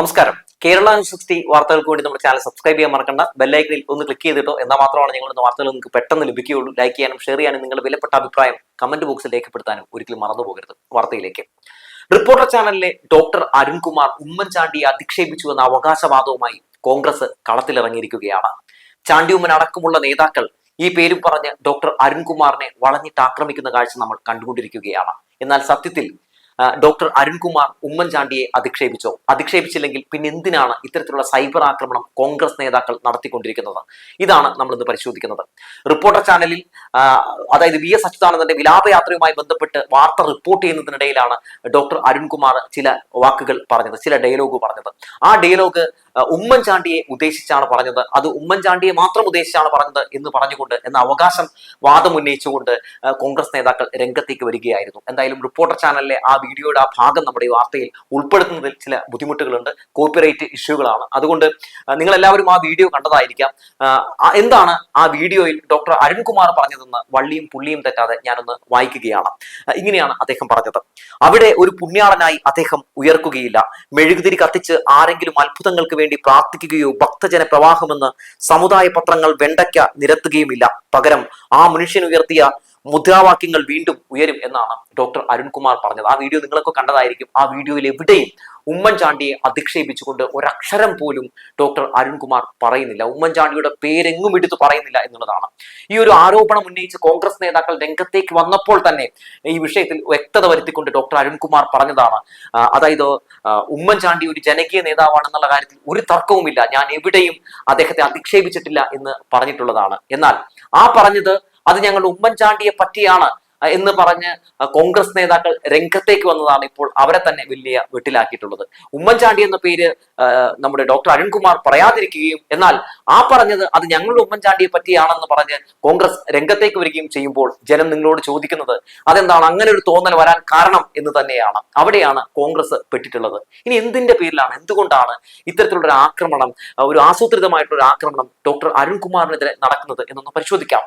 നമസ്കാരം. Kerala news sixty വാർത്തകൾക്ക് വേണ്ടി നമ്മുടെ ചാനൽ സബ്സ്ക്രൈബ് ചെയ്യാൻ മറക്കണ്ട. ബെല്ലൈക്കനിൽ ഒന്ന് ക്ലിക്ക് ചെയ്തിട്ടോ എന്നാൽ മാത്രമാണ് ഞങ്ങളുടെ വാർത്തകൾ നിങ്ങൾക്ക് പെട്ടെന്ന് ലഭിക്കുകയുള്ളൂ. ലൈക്ക് ചെയ്യാനും ഷെയർ ചെയ്യാനും നിങ്ങളുടെ വിലപ്പെട്ട അഭിപ്രായം കമന്റ് ബോക്സിൽ രേഖപ്പെടുത്താനും ഒരിക്കലും മറന്നു പോകരുത്. വാർത്തയിലേക്ക്. റിപ്പോർട്ടർ ചാനലിലെ ഡോക്ടർ അരുൺകുമാർ ഉമ്മൻചാണ്ടിയെ അധിക്ഷേപിച്ചു എന്ന അവകാശവാദവുമായി കോൺഗ്രസ് കളത്തിലിറങ്ങിയിരിക്കുകയാണ്. ചാണ്ടി ഉമ്മൻ അടക്കമുള്ള നേതാക്കൾ ഈ പേരും പറഞ്ഞ് ഡോക്ടർ അരുൺകുമാറിനെ വളഞ്ഞിട്ട് ആക്രമിക്കുന്ന കാഴ്ച നമ്മൾ കണ്ടുകൊണ്ടിരിക്കുകയാണ്. എന്നാൽ സത്യത്തിൽ ഡോക്ടർ അരുൺകുമാർ ഉമ്മൻചാണ്ടിയെ അധിക്ഷേപിച്ചോ. അധിക്ഷേപിച്ചില്ലെങ്കിൽ പിന്നെ എന്തിനാണ് ഇത്തരത്തിലുള്ള സൈബർ ആക്രമണം കോൺഗ്രസ് നേതാക്കൾ നടത്തിക്കൊണ്ടിരിക്കുന്നത്? ഇതാണ് നമ്മൾ ഇന്ന് പരിശോധിക്കുന്നത്. റിപ്പോർട്ടർ ചാനലിൽ അതായത് വി എസ് അച്യുതാനന്ദന്റെ വിലാപയാത്രയുമായി ബന്ധപ്പെട്ട് വാർത്ത റിപ്പോർട്ട് ചെയ്യുന്നതിനിടയിലാണ് ഡോക്ടർ അരുൺകുമാർ ചില വാക്കുകൾ പറഞ്ഞത് ചില ഡയലോഗ് പറഞ്ഞത്. ആ ഡയലോഗ് ഉമ്മൻചാണ്ടിയെ ഉദ്ദേശിച്ചാണ് പറഞ്ഞത്. അത് ഉമ്മൻചാണ്ടിയെ മാത്രം ഉദ്ദേശിച്ചാണ് പറഞ്ഞത് എന്ന് പറഞ്ഞുകൊണ്ട് എന്ന അവകാശം വാദം ഉന്നയിച്ചുകൊണ്ട് കോൺഗ്രസ് നേതാക്കൾ രംഗത്തേക്ക് വരികയായിരുന്നു. എന്തായാലും റിപ്പോർട്ടർ ചാനലിലെ ആ വീഡിയോയുടെ ആ ഭാഗം നമ്മുടെ ഈ വാർത്തയിൽ ഉൾപ്പെടുത്തുന്നതിൽ ചില ബുദ്ധിമുട്ടുകളുണ്ട്. കോപ്പിറൈറ്റ് ഇഷ്യൂകളാണ്. അതുകൊണ്ട് നിങ്ങൾ എല്ലാവരും ആ വീഡിയോ കണ്ടതായിരിക്കാം. എന്താണ് ആ വീഡിയോയിൽ ഡോക്ടർ അരുൺകുമാർ പറഞ്ഞതെന്ന് വള്ളിയും പുള്ളിയും തെറ്റാതെ ഞാനൊന്ന് വായിക്കുകയാണ്. ഇങ്ങനെയാണ് അദ്ദേഹം പറഞ്ഞത്. അവിടെ ഒരു പുണ്യാളനായി അദ്ദേഹം ഉയർക്കുകയില്ല. മെഴുകുതിരി കത്തിച്ച് ആരെങ്കിലും അത്ഭുതങ്ങൾക്ക് വേണ്ടി പ്രാർത്ഥിക്കുകയോ ഭക്തജന പ്രവാഹമെന്ന് സമുദായ പത്രങ്ങൾ വെണ്ടയ്ക്ക നിരത്തുകയുമില്ല. പകരം ആ മനുഷ്യൻ ഉയർത്തിയ മുദ്രാവാക്യങ്ങൾ വീണ്ടും ഉയരും എന്നാണ് ഡോക്ടർ അരുൺകുമാർ പറഞ്ഞത്. ആ വീഡിയോ നിങ്ങളൊക്കെ കണ്ടതായിരിക്കും. ആ വീഡിയോയിൽ എവിടെയും ഉമ്മൻചാണ്ടിയെ അധിക്ഷേപിച്ചുകൊണ്ട് ഒരക്ഷരം പോലും ഡോക്ടർ അരുൺകുമാർ പറയുന്നില്ല. ഉമ്മൻചാണ്ടിയുടെ പേരെങ്ങും എടുത്തു പറയുന്നില്ല എന്നുള്ളതാണ്. ഈ ഒരു ആരോപണം ഉന്നയിച്ച് കോൺഗ്രസ് നേതാക്കൾ രംഗത്തേക്ക് വന്നപ്പോൾ തന്നെ ഈ വിഷയത്തിൽ വ്യക്തത വരുത്തിക്കൊണ്ട് ഡോക്ടർ അരുൺകുമാർ പറഞ്ഞതാണ്. അതായത് ഉമ്മൻചാണ്ടി ഒരു ജനകീയ നേതാവാണെന്നുള്ള കാര്യത്തിൽ ഒരു തർക്കവുമില്ല. ഞാൻ എവിടെയും അദ്ദേഹത്തെ അധിക്ഷേപിച്ചിട്ടില്ല എന്ന് പറഞ്ഞിട്ടുള്ളതാണ്. എന്നാൽ ആ പറഞ്ഞത് അത് ഞങ്ങൾ ഉമ്മൻചാണ്ടിയെ പറ്റിയാണ് എന്ന് പറഞ്ഞ് കോൺഗ്രസ് നേതാക്കൾ രംഗത്തേക്ക് വന്നതാണ് ഇപ്പോൾ അവരെ തന്നെ വലിയ വെട്ടിലാക്കിയിട്ടുള്ളത്. ഉമ്മൻചാണ്ടി എന്ന പേര് നമ്മുടെ ഡോക്ടർ അരുൺകുമാർ പറയാതിരിക്കുകയും എന്നാൽ ആ പറഞ്ഞത് അത് ഞങ്ങളുടെ ഉമ്മൻചാണ്ടിയെ പറ്റിയാണെന്ന് പറഞ്ഞ് കോൺഗ്രസ് രംഗത്തേക്ക് വരികയും ചെയ്യുമ്പോൾ ജനം നിങ്ങളോട് ചോദിക്കുന്നത് അതെന്താണ്? അങ്ങനെ ഒരു തോന്നൽ വരാൻ കാരണം എന്ന് തന്നെയാണ്. അവിടെയാണ് കോൺഗ്രസ് പെട്ടിട്ടുള്ളത്. ഇനി എന്തിന്റെ പേരിലാണ്? എന്തുകൊണ്ടാണ് ഇത്തരത്തിലുള്ള ഒരു ആക്രമണം ഒരു ആസൂത്രിതമായിട്ടുള്ള ഒരു ആക്രമണം ഡോക്ടർ അരുൺകുമാറിനെതിരെ നടക്കുന്നത് എന്നൊന്ന് പരിശോധിക്കാം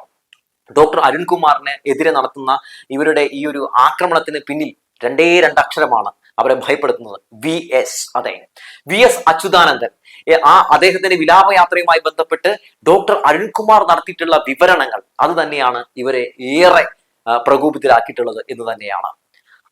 ഡോക്ടർ അരുൺകുമാറിന് എതിരെ നടത്തുന്ന ഇവരുടെ ഈ ഒരു ആക്രമണത്തിന് പിന്നിൽ രണ്ടേ രണ്ട് അക്ഷരമാണ് അവരെ ഭയപ്പെടുത്തുന്നത്. വി എസ് അതെ. V S Achuthanandan. ആ അദ്ദേഹത്തിന്റെ വിലാപയാത്രയുമായി ബന്ധപ്പെട്ട് ഡോക്ടർ അരുൺകുമാർ നടത്തിയിട്ടുള്ള വിവരണങ്ങൾ അത് തന്നെയാണ് ഇവരെ ഏറെ പ്രകോപിതരാക്കിയിട്ടുള്ളത് എന്ന് തന്നെയാണ്.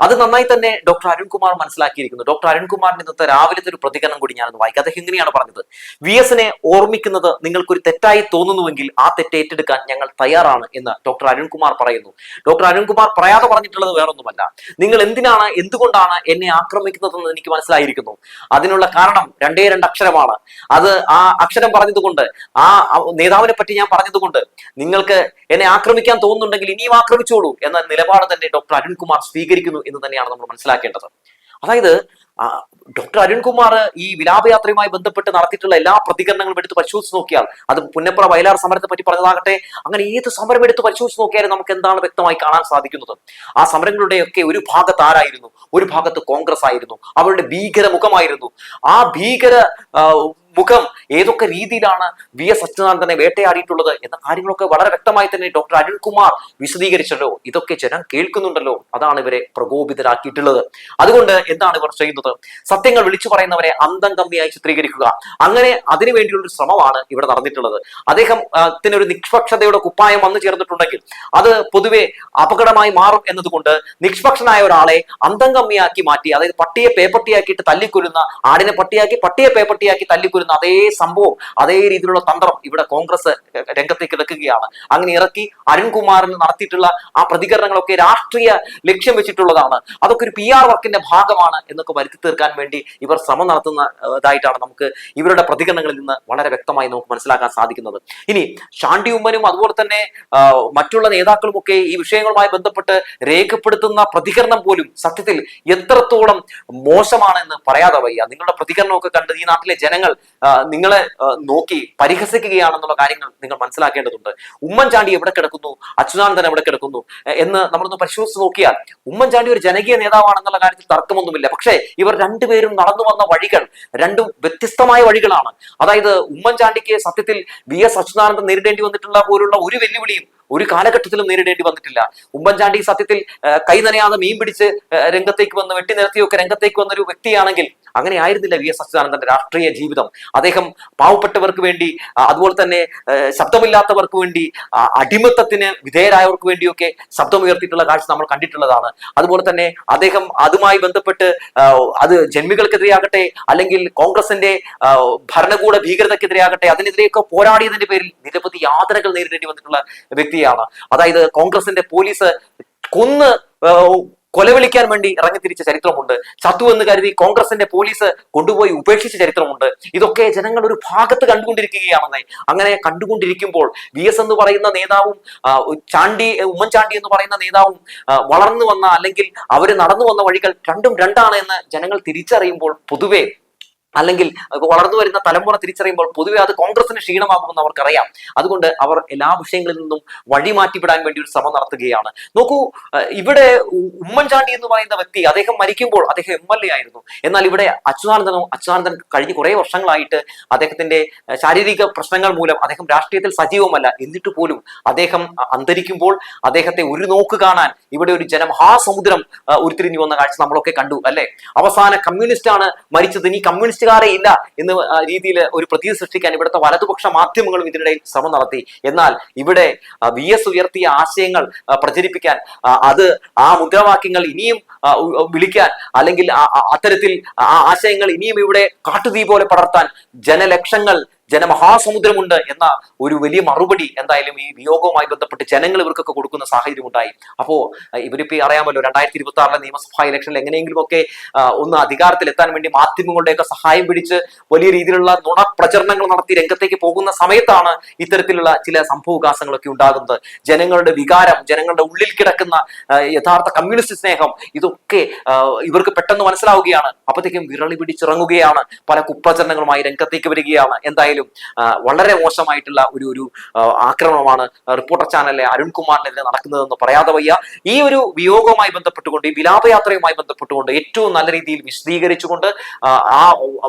അത് നന്നായി തന്നെ ഡോക്ടർ അരുൺകുമാർ മനസ്സിലാക്കിയിരിക്കുന്നു. ഡോക്ടർ അരുൺകുമാറിന്റെ ഇന്നത്തെ രാവിലത്തെ ഒരു പ്രതികരണം കൂടി ഞാനൊന്ന് വായിക്കാം. അദ്ദേഹം ഇങ്ങനെയാണ് പറഞ്ഞത്. വി എസിനെ ഓർമ്മിക്കുന്നത് നിങ്ങൾക്കൊരു തെറ്റായി തോന്നുന്നുവെങ്കിൽ ആ തെറ്റ് ഏറ്റെടുക്കാൻ ഞങ്ങൾ തയ്യാറാണ് എന്ന് ഡോക്ടർ അരുൺകുമാർ പറയുന്നു. ഡോക്ടർ അരുൺകുമാർ പറയാതെ പറഞ്ഞിട്ടുള്ളത് വേറൊന്നുമല്ല. നിങ്ങൾ എന്തിനാണ് എന്തുകൊണ്ടാണ് എന്നെ ആക്രമിക്കുന്നതെന്ന് എനിക്ക് മനസ്സിലായിരിക്കുന്നു. അതിനുള്ള കാരണം രണ്ടേ രണ്ട് അക്ഷരമാണ്. അത് ആ അക്ഷരം പറഞ്ഞതുകൊണ്ട് ആ നേതാവിനെ പറ്റി ഞാൻ പറഞ്ഞതുകൊണ്ട് നിങ്ങൾക്ക് എന്നെ ആക്രമിക്കാൻ തോന്നുന്നുണ്ടെങ്കിൽ ഇനിയും ആക്രമിച്ചോളൂ എന്ന നിലപാട് തന്നെ ഡോക്ടർ അരുൺകുമാർ സ്വീകരിക്കുന്നു എന്ന് തന്നെയാണ് നമ്മൾ മനസ്സിലാക്കേണ്ടത്. അതായത് ഡോക്ടർ അരുൺകുമാർ ഈ വിലാപയാത്രയുമായി ബന്ധപ്പെട്ട് നടത്തിയിട്ടുള്ള എല്ലാ പ്രതികരണങ്ങളും എടുത്ത് പരിശോധിച്ച് നോക്കിയാൽ അത് പുന്നപ്പുറ വയലാർ സമരത്തെ പറ്റി പറഞ്ഞതാകട്ടെ അങ്ങനെ ഏത് സമരം എടുത്ത് പരിശോധിച്ച് നോക്കിയാലും നമുക്ക് എന്താണ് വ്യക്തമായി കാണാൻ സാധിക്കുന്നത്? ആ സമരങ്ങളുടെയൊക്കെ ഒരു ഭാഗത്ത് ആരായിരുന്നു? ഒരു ഭാഗത്ത് കോൺഗ്രസ് ആയിരുന്നു അവരുടെ ഭീകര മുഖമായിരുന്നു. ആ ഭീകര മുഖം ഏതൊക്കെ രീതിയിലാണ് വി എസ് അച്യുതാനന്ദനെ വേട്ടയാടിയിട്ടുള്ളത് എന്ന കാര്യങ്ങളൊക്കെ വളരെ വ്യക്തമായി തന്നെ ഡോക്ടർ അരുൺകുമാർ വിശദീകരിച്ചല്ലോ. ഇതൊക്കെ ജനം കേൾക്കുന്നുണ്ടല്ലോ. അതാണ് ഇവരെ പ്രകോപിതരാക്കിയിട്ടുള്ളത്. അതുകൊണ്ട് എന്താണ് ഇവർ ചെയ്യുന്നത്? സത്യങ്ങൾ വിളിച്ചു പറയുന്നവരെ അന്തം കമ്മിയായി ചിത്രീകരിക്കുക. അങ്ങനെ അതിനു വേണ്ടിയുള്ള ഒരു ശ്രമമാണ് ഇവിടെ നടന്നിട്ടുള്ളത്. അദ്ദേഹം ഒരു നിഷ്പക്ഷതയുടെ കുപ്പായം വന്നു ചേർന്നിട്ടുണ്ടെങ്കിൽ അത് പൊതുവെ അപകടമായി മാറും എന്നതുകൊണ്ട് നിഷ്പക്ഷനായ ഒരാളെ അന്തം കമ്മിയാക്കി മാറ്റി അതായത് പട്ടിയെ പേപ്പട്ടിയാക്കിയിട്ട് തല്ലിക്കൊല്ലുന്ന ആടിനെ പട്ടിയാക്കി പട്ടിയെ പേപ്പട്ടിയാക്കി തല്ലിക്കൊല്ലുന്ന അതേ സംഭവം അതേ രീതിയിലുള്ള തന്ത്രം ഇവിടെ കോൺഗ്രസ് രംഗത്തേക്ക് ഇറക്കുകയാണ് അങ്ങനെ ഇറക്കി അരുൺകുമാറിന് നടത്തിയിട്ടുള്ള ആ പ്രതികരണങ്ങളൊക്കെ രാഷ്ട്രീയ ലക്ഷ്യം വെച്ചിട്ടുള്ളതാണ്. അതൊക്കെ ഒരു പി ആർ വർക്കിന്റെ ഭാഗമാണ് എന്നൊക്കെ വരുത്തി തീർക്കാൻ വേണ്ടി ഇവർ ശ്രമം നടത്തുന്നതായിട്ടാണ് നമുക്ക് ഇവരുടെ പ്രതികരണങ്ങളിൽ നിന്ന് വളരെ വ്യക്തമായി നമുക്ക് മനസ്സിലാക്കാൻ സാധിക്കുന്നത്. ഇനി ഷാണ്ടി ഉമ്മനും അതുപോലെ തന്നെ മറ്റുള്ള നേതാക്കളും ഒക്കെ ഈ വിഷയങ്ങളുമായി ബന്ധപ്പെട്ട് രേഖപ്പെടുത്തുന്ന പ്രതികരണം പോലും സത്യത്തിൽ എത്രത്തോളം മോശമാണെന്ന് പറയാതെ വയ്യ. നിങ്ങളുടെ പ്രതികരണമൊക്കെ കണ്ട് ഈ നാട്ടിലെ ജനങ്ങൾ നിങ്ങളെ നോക്കി പരിഹസിക്കുകയാണെന്നുള്ള കാര്യങ്ങൾ നിങ്ങൾ മനസ്സിലാക്കേണ്ടതുണ്ട്. ഉമ്മൻചാണ്ടി എവിടെ കിടക്കുന്നു? അച്യുതാനന്ദൻ എവിടെ കിടക്കുന്നു? എന്ന് നമ്മളൊന്ന് പരിശോധിച്ച് നോക്കിയാൽ ഉമ്മൻചാണ്ടി ഒരു ജനകീയ നേതാവാണെന്നുള്ള കാര്യത്തിൽ തർക്കമൊന്നുമില്ല. പക്ഷേ ഇവർ രണ്ടുപേരും നടന്നു വന്ന വഴികൾ രണ്ടും വ്യത്യസ്തമായ വഴികളാണ്. അതായത് ഉമ്മൻചാണ്ടിക്ക് സത്യത്തിൽ വി എസ് അച്യുതാനന്ദൻ നേരിടേണ്ടി വന്നിട്ടുള്ള പോലുള്ള ഒരു വെല്ലുവിളിയും ഒരു കാലഘട്ടത്തിലും നേരിടേണ്ടി വന്നിട്ടില്ല. ഉമ്മൻചാണ്ടി സത്യത്തിൽ കൈ നനയാതെ മീൻ പിടിച്ച് രംഗത്തേക്ക് വന്ന് വെട്ടി നിരത്തിയൊക്കെ രംഗത്തേക്ക് വന്ന ഒരു വ്യക്തിയാണെങ്കിൽ അങ്ങനെ ആയിരുന്നില്ല വി എസ് അച്യുതാനന്ദന്റെ രാഷ്ട്രീയ ജീവിതം. അദ്ദേഹം പാവപ്പെട്ടവർക്ക് വേണ്ടി അതുപോലെ തന്നെ ശബ്ദമില്ലാത്തവർക്ക് വേണ്ടി അടിമത്തത്തിന് വിധേയരായവർക്ക് വേണ്ടിയൊക്കെ ശബ്ദമുയർത്തിയിട്ടുള്ള കാഴ്ച നമ്മൾ കണ്ടിട്ടുള്ളതാണ്. അതുപോലെ തന്നെ അദ്ദേഹം അതുമായി ബന്ധപ്പെട്ട് അത് ജന്മികൾക്കെതിരെയാകട്ടെ അല്ലെങ്കിൽ കോൺഗ്രസിന്റെ ഭരണകൂട ഭീകരതക്കെതിരെയാകട്ടെ അതിനെതിരെയൊക്കെ പോരാടിയതിന്റെ പേരിൽ നിരവധി യാതനകൾ നേരിടേണ്ടി വന്നിട്ടുള്ള വ്യക്തിയാണ്. അതായത് കോൺഗ്രസിന്റെ പോലീസ് കൊന്ന് കൊലവിളിക്കാൻ വേണ്ടി ഇറങ്ങിത്തിരിച്ച ചരിത്രമുണ്ട്. ചത്തു എന്ന് കരുതി കോൺഗ്രസിന്റെ പോലീസ് കൊണ്ടുപോയി ഉപേക്ഷിച്ച ചരിത്രമുണ്ട്. ഇതൊക്കെ ജനങ്ങൾ ഒരു ഭാഗത്ത് കണ്ടുകൊണ്ടിരിക്കുകയാണെന്നേ. അങ്ങനെ കണ്ടുകൊണ്ടിരിക്കുമ്പോൾ വി എസ് എന്ന് പറയുന്ന നേതാവും ചാണ്ടി ഉമ്മൻചാണ്ടി എന്ന് പറയുന്ന നേതാവും വളർന്നു വന്ന അല്ലെങ്കിൽ അവർ നടന്നു വന്ന വഴികൾ രണ്ടും രണ്ടാണ് എന്ന് ജനങ്ങൾ തിരിച്ചറിയുമ്പോൾ പൊതുവെ അല്ലെങ്കിൽ വളർന്നു വരുന്ന തലമുറ തിരിച്ചറിയുമ്പോൾ പൊതുവെ അത് കോൺഗ്രസിന് ക്ഷീണമാകുമെന്ന് അവർക്കറിയാം. അതുകൊണ്ട് അവർ എല്ലാ വിഷയങ്ങളിൽ നിന്നും വഴി മാറ്റിവിടാൻ വേണ്ടി ഒരു ശ്രമം നടത്തുകയാണ്. നോക്കൂ ഇവിടെ ഉമ്മൻചാണ്ടി എന്ന് പറയുന്ന വ്യക്തി അദ്ദേഹം മരിക്കുമ്പോൾ അദ്ദേഹം എം എൽ എ ആയിരുന്നു. എന്നാൽ ഇവിടെ അച്യുതാനന്ദനോ അച്യുതാനന്ദൻ കഴിഞ്ഞ കുറേ വർഷങ്ങളായിട്ട് അദ്ദേഹത്തിന്റെ ശാരീരിക പ്രശ്നങ്ങൾ മൂലം അദ്ദേഹം രാഷ്ട്രീയത്തിൽ സജീവമല്ല. എന്നിട്ട് പോലും അദ്ദേഹം അന്തരിക്കുമ്പോൾ അദ്ദേഹത്തെ ഒരു നോക്ക് കാണാൻ ഇവിടെ ഒരു ജനമഹാസമുദ്രം സമുദ്രം ഉരുത്തിരിഞ്ഞു വന്ന കാഴ്ച നമ്മളൊക്കെ കണ്ടു അല്ലെ? അവസാന കമ്മ്യൂണിസ്റ്റ് ആണ് മരിച്ചത്. ഇനി കമ്മ്യൂണിസ്റ്റുകാരെ ഇല്ല എന്ന രീതിയിൽ ഒരു പ്രതീതി സൃഷ്ടിക്കാൻ ഇവിടുത്തെ വലതുപക്ഷ മാധ്യമങ്ങളും ഇതിനിടയിൽ ശ്രമം നടത്തി. എന്നാൽ ഇവിടെ വി എസ് ഉയർത്തിയ ആശയങ്ങൾ പ്രചരിപ്പിക്കാൻ അത് ആ മുദ്രാവാക്യങ്ങൾ ഇനിയും വിളിക്കാൻ അല്ലെങ്കിൽ അത്തരത്തിൽ ആ ആശയങ്ങൾ ഇനിയും ഇവിടെ കാട്ടുതീ പോലെ പടർത്താൻ ജനലക്ഷങ്ങൾ ജനമഹാസമുദ്രമുണ്ട് എന്ന ഒരു വലിയ മറുപടി എന്തായാലും ഈ വിയോഗവുമായി ബന്ധപ്പെട്ട് ജനങ്ങൾ ഇവർക്കൊക്കെ കൊടുക്കുന്ന സാഹചര്യം ഉണ്ടായി അപ്പോ ഇവരിപ്പോ അറിയാമല്ലോ രണ്ടായിരത്തി ഇരുപത്തി ആറിലെ നിയമസഭാ ഇലക്ഷനിൽ എങ്ങനെയെങ്കിലും ഒക്കെ ഒന്ന് അധികാരത്തിൽ എത്താൻ വേണ്ടി മാധ്യമങ്ങളുടെയൊക്കെ സഹായം പിടിച്ച് വലിയ രീതിയിലുള്ള നുണ പ്രചരണങ്ങൾ നടത്തി രംഗത്തേക്ക് പോകുന്ന സമയത്താണ് ഇത്തരത്തിലുള്ള ചില സംഭവവികാസങ്ങളൊക്കെ ഉണ്ടാകുന്നത്. ജനങ്ങളുടെ വികാരം ജനങ്ങളുടെ ഉള്ളിൽ കിടക്കുന്ന യഥാർത്ഥ കമ്മ്യൂണിസ്റ്റ് സ്നേഹം ഇതൊക്കെ ഇവർക്ക് പെട്ടെന്ന് മനസ്സിലാവുകയാണ്. അപ്പോഴത്തേക്കും വിരളി പിടിച്ചിറങ്ങുകയാണ്. പല കുപ്രചരണങ്ങളുമായി രംഗത്തേക്ക് വരികയാണ്. എന്തായാലും ആ, വളരെ മോശമായിട്ടുള്ള ഒരു ഒരു ആക്രമണമാണ് റിപ്പോർട്ടർ ചാനലിലെ അരുൺകുമാറിനെതിരെ നടക്കുന്നതെന്ന് പറയാതെ വയ്യ. ഈ ഒരു വിയോഗവുമായി ബന്ധപ്പെട്ടുകൊണ്ട് ഈ വിലാപയാത്രയുമായി ബന്ധപ്പെട്ടുകൊണ്ട് ഏറ്റവും നല്ല രീതിയിൽ വിശദീകരിച്ചുകൊണ്ട് ആ,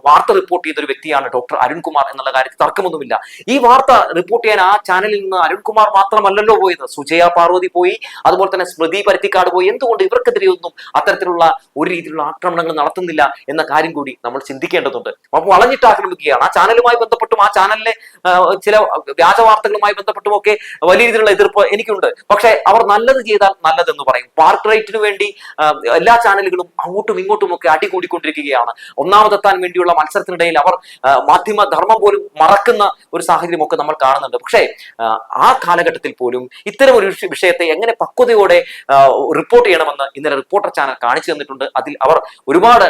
വാർത്ത റിപ്പോർട്ട് ചെയ്തൊരു വ്യക്തിയാണ് ഡോക്ടർ അരുൺകുമാർ എന്നുള്ള കാര്യത്തിൽ തർക്കമൊന്നുമില്ല. ഈ വാർത്ത റിപ്പോർട്ട് ചെയ്യാൻ ആ ചാനലിൽ നിന്ന് അരുൺകുമാർ മാത്രമല്ലല്ലോ പോയത്. സുജയ പാർവതി പോയി അതുപോലെ തന്നെ സ്മൃതി പരുത്തിക്കാട് പോയി. എന്തുകൊണ്ട് ഇവർക്കെതിരെ ഒന്നും അത്തരത്തിലുള്ള ഒരു രീതിയിലുള്ള ആക്രമണങ്ങൾ നടത്തുന്നില്ല എന്ന കാര്യം കൂടി നമ്മൾ ചിന്തിക്കേണ്ടതുണ്ട്. അപ്പോൾ വളഞ്ഞിട്ട് ആക്രമിക്കുകയാണ്. ആ ചാനലുമായി ബന്ധപ്പെട്ടും ആ ചാനലിലെ ചില വ്യാജ വാർത്തകളുമായി ബന്ധപ്പെട്ടും ഒക്കെ വലിയ രീതിയിലുള്ള എതിർപ്പ് എനിക്കുണ്ട്. പക്ഷെ അവർ നല്ലത് ചെയ്താൽ നല്ലതെന്ന് പറയും. പാർക്ക് റൈറ്റിന് വേണ്ടി എല്ലാ ചാനലുകളും അങ്ങോട്ടും ഇങ്ങോട്ടും ഒക്കെ അടികൂടിക്കൊണ്ടിരിക്കുകയാണ്. ഒന്നാമതെത്താൻ വേണ്ടിയുള്ള മത്സരത്തിനിടയിൽ അവർ മാധ്യമ ധർമ്മം പോലും മറക്കുന്ന ഒരു സാഹചര്യമൊക്കെ നമ്മൾ കാണുന്നുണ്ട്. പക്ഷേ ആ, കാലഘട്ടത്തിൽ പോലും ഇത്തരം ഒരു വിഷയത്തെ എങ്ങനെ പക്വതയോടെ റിപ്പോർട്ട് ചെയ്യണമെന്ന് ഇന്നലെ റിപ്പോർട്ടർ ചാനൽ കാണിച്ചു തന്നിട്ടുണ്ട്. അതിൽ അവർ ഒരുപാട്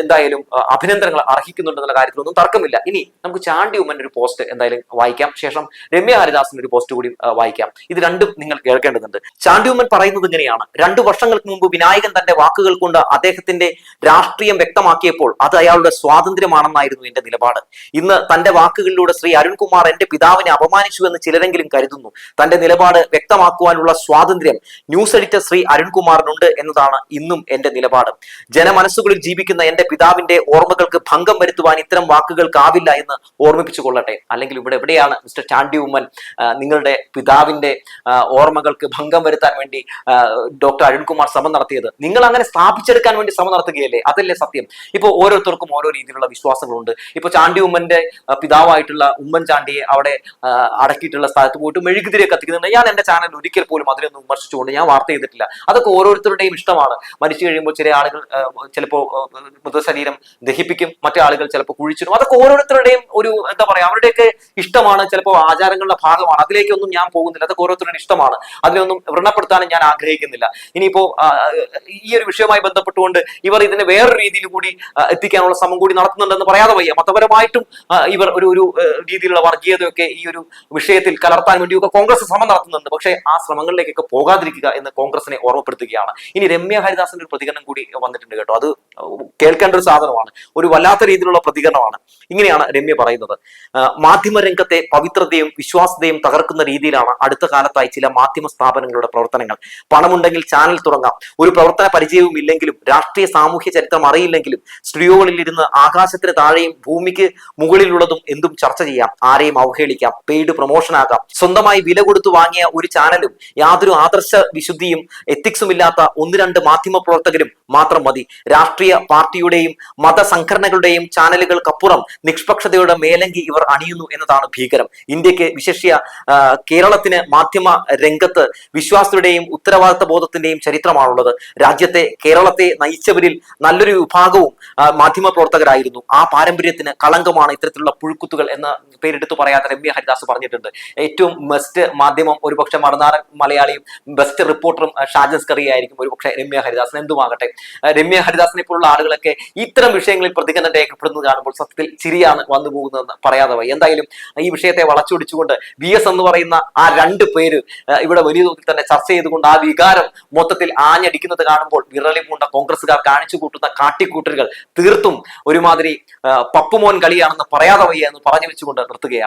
എന്തായാലും അഭിനന്ദനങ്ങൾ അർഹിക്കുന്നുണ്ടെന്നുള്ള കാര്യത്തിലൊന്നും തർക്കമില്ല. ഇനി നമുക്ക് ചാണ്ടി ഉമ്മൻ ഒരു പോസ്റ്റ് എന്തായാലും വായിക്കാം. ശേഷം രമ്യ ഹരിദാസിന്റെ ഒരു പോസ്റ്റ് കൂടി വായിക്കാം. ഇത് രണ്ടും നിങ്ങൾ കേൾക്കേണ്ടതുണ്ട്. ചാണ്ടി ഉമ്മൻ പറയുന്നത് ഇങ്ങനെയാണ്. രണ്ടു വർഷങ്ങൾക്ക് മുമ്പ് വിനായകൻ തന്റെ വാക്കുകൾ കൊണ്ട് അദ്ദേഹത്തിന്റെ രാഷ്ട്രീയം വ്യക്തമാക്കിയപ്പോൾ അത് അയാളുടെ സ്വാതന്ത്ര്യമാണെന്നായിരുന്നു എന്റെ നിലപാട്. ഇന്ന് തന്റെ വാക്കുകളിലൂടെ ശ്രീ അരുൺകുമാർ എന്റെ പിതാവിനെ അപമാനിച്ചു എന്ന് ചിലരെങ്കിലും കരുതുന്നു. തന്റെ നിലപാട് വ്യക്തമാക്കുവാനുള്ള സ്വാതന്ത്ര്യം ന്യൂസ് എഡിറ്റർ ശ്രീ അരുൺകുമാറിനുണ്ട് എന്നതാണ് ഇന്നും എന്റെ നിലപാട്. ജനമനസ്സുകളിൽ ജീവിക്കുന്ന എന്റെ പിതാവിന്റെ ഓർമ്മകൾക്ക് ഭംഗം വരുത്തുവാൻ ഇത്തരം വാക്കുകൾക്കാവില്ല എന്ന് ഓർമ്മിപ്പിച്ചു കൊള്ളട്ടെ. അല്ലെങ്കിൽ ഇവിടെ എവിടെയാണ് മിസ്റ്റർ ചാണ്ടി ഉമ്മൻ നിങ്ങളുടെ പിതാവിന്റെ ഓർമ്മകൾക്ക് ഭംഗം വരുത്താൻ വേണ്ടി ഡോക്ടർ അരുൺകുമാർ ശ്രമം നടത്തിയത്. നിങ്ങൾ അങ്ങനെ സ്ഥാപിച്ചെടുക്കാൻ വേണ്ടി ശ്രമം നടത്തുകയല്ലേ? അതല്ലേ സത്യം. ഇപ്പോൾ ഓരോരുത്തർക്കും ഓരോ രീതിയിലുള്ള വിശ്വാസങ്ങളുണ്ട്. ഇപ്പോൾ ചാണ്ടി ഉമ്മന്റെ പിതാവായിട്ടുള്ള ഉമ്മൻ ചാണ്ടിയെ അവിടെ അടക്കിയിട്ടുള്ള സ്ഥലത്ത് പോയിട്ട് മെഴുകുതിരി കത്തിക്കുന്നുണ്ട്. ഞാൻ എന്റെ ചാനൽ ഒരിക്കൽ പോലും അതിനൊന്നും വിമർശിച്ചുകൊണ്ട് ഞാൻ വാർത്ത ചെയ്തിട്ടില്ല. അതൊക്കെ ഓരോരുത്തരുടെയും ഇഷ്ടമാണ്. മരിച്ചു കഴിയുമ്പോൾ ചില ആളുകൾ ചിലപ്പോൾ ചിലപ്പോ മൃതശരീരം ദഹിപ്പിക്കും. മറ്റു ആളുകൾ ചിലപ്പോൾ കുഴിച്ചിടും. അതൊക്കെ ഓരോരുത്തരുടെയും ഒരു എന്താ പറയാ അവരുടെയൊക്കെ ഇഷ്ടമാണ് ചിലപ്പോൾ ആചാരങ്ങളുടെ ഭാഗമാണ്. അതിലേക്കൊന്നും ഞാൻ പോകുന്നില്ല. അതൊക്കെ ഓരോരുത്തരുടെ ഇഷ്ടമാണ്. അതിനൊന്നും വ്രണപ്പെടുത്താനും ഞാൻ ആഗ്രഹിക്കുന്നില്ല. ഇനിയിപ്പോ ഈ ഒരു വിഷയവുമായി ബന്ധപ്പെട്ടുകൊണ്ട് ഇവർ ഇതിനെ വേറൊരു രീതിയിൽ കൂടി എത്തിക്കാനുള്ള ശ്രമം കൂടി നടത്തുന്നുണ്ടെന്ന് പറയാതെ വയ്യ. മതപരമായിട്ടും ഇവർ ഒരു ഒരു രീതിയിലുള്ള വർഗീയതയൊക്കെ ഈ ഒരു വിഷയത്തിൽ കലർത്താൻ വേണ്ടിയൊക്കെ കോൺഗ്രസ് ശ്രമം നടത്തുന്നുണ്ട്. പക്ഷേ ആ ശ്രമങ്ങളിലേക്കൊക്കെ പോകാതിരിക്കുക എന്ന് കോൺഗ്രസിനെ ഓർമ്മപ്പെടുത്തുകയാണ്. ഇനി രമ്യ ഹരിദാസിന്റെ ഒരു പ്രതികരണം കൂടി വന്നിട്ടുണ്ട് കേട്ടോ. അത് കേൾക്കേണ്ട ഒരു സാധനമാണ്. ഒരു വല്ലാത്ത രീതിയിലുള്ള പ്രതികരണമാണ്. ഇങ്ങനെയാണ് രമ്യ പറയുന്നത്. ആ, മാധ്യമരംഗത്തെ പവിത്രതയും വിശ്വാസ്യതയും തകർക്കുന്ന രീതിയിലാണ് അടുത്ത കാലത്തായി ചില മാധ്യമ സ്ഥാപനങ്ങളുടെ പ്രവർത്തനങ്ങൾ. പണമുണ്ടെങ്കിൽ ചാനൽ തുടങ്ങാം. ഒരു പ്രവർത്തന പരിചയവും ഇല്ലെങ്കിലും രാഷ്ട്രീയ സാമൂഹ്യ ചരിത്രം അറിയില്ലെങ്കിലും സ്റ്റുഡിയോകളിൽ ഇരുന്ന് ആകാശത്തിന് താഴെയും ഭൂമിക്ക് മുകളിലുള്ളതും എന്തും ചർച്ച ചെയ്യാം. ആരെയും അവഹേളിക്കാം. പെയ്ഡ് പ്രൊമോഷൻ ആകാം സ്വന്തമായി വില കൊടുത്തു വാങ്ങിയ ഒരു ചാനലും യാതൊരു ആദർശ വിശുദ്ധിയും എത്തിക്സും ഇല്ലാത്ത ഒന്ന് രണ്ട് മാധ്യമ പ്രവർത്തകരും മാത്രം മതി. രാഷ്ട്രീയ പാർട്ടിയുടെയും മതസംഘടനകളുടെയും ചാനലുകൾക്കപ്പുറം നിഷ്പക്ഷതയുടെ മേലങ്കി ഇവർ അണിയുന്നു എന്നതാണ് ഭീകരം. ഇന്ത്യയ്ക്ക് വിശേഷ്യ കേരളത്തിന് മാധ്യമ രംഗത്ത് വിശ്വാസത്തിന്റെയും ഉത്തരവാദിത്ത ബോധത്തിന്റെയും ചരിത്രമാണുള്ളത്. രാജ്യത്തെ കേരളത്തെ നയിച്ചവരിൽ നല്ലൊരു വിഭാഗവും മാധ്യമ പ്രവർത്തകരായിരുന്നു. ആ പാരമ്പര്യത്തിന് കളങ്കമാണ് ഇത്തരത്തിലുള്ള പുഴുക്കുത്തുകൾ എന്ന് പേരെടുത്ത് പറയാത്ത രമ്യ ഹരിദാസ് പറഞ്ഞിട്ടുണ്ട്. ഏറ്റവും ബെസ്റ്റ് മാധ്യമം ഒരുപക്ഷെ മറുനാടൻ മലയാളിയും ബെസ്റ്റ് റിപ്പോർട്ടറും ഷാജൻ സ്കറി ആയിരിക്കും ഒരു പക്ഷേ രമ്യ ഹരിദാസൻ എന്തുമാകട്ടെ? രമ്യ ഹരിദാസിനെ പോലുള്ള ആളുകളൊക്കെ ഇത്തരം വിഷയങ്ങളിൽ പ്രതികരണം രേഖപ്പെടുന്നത് കാണുമ്പോൾ സത്യത്തിൽ ചിരിയാണ് വന്നു പോകുന്നതെന്ന് പറയാതെ പോയി എന്തായാലും ഈ വിഷയത്തെ വളച്ചൊടിച്ചുകൊണ്ട് വി എസ് എന്ന് പറയുന്ന ആ രണ്ട് പേര് ഇവിടെ വലിയ തോതിൽ തന്നെ ചർച്ച ചെയ്തുകൊണ്ട് ആ വികാരം മൊത്തത്തിൽ ആഞ്ഞടിക്കുന്നത് കാണുമ്പോൾ വിറളി പൂണ്ട കോൺഗ്രസുകാർ കാണിച്ചു കൂട്ടുന്ന കാട്ടിക്കൂട്ടലുകൾ തീർത്തും ഒരുമാതിരി പപ്പുമോൻ കളിയാണെന്ന് പറയാതെ വയ്യ എന്ന് പറഞ്ഞു വെച്ചുകൊണ്ട് നിർത്തുകയാണ്.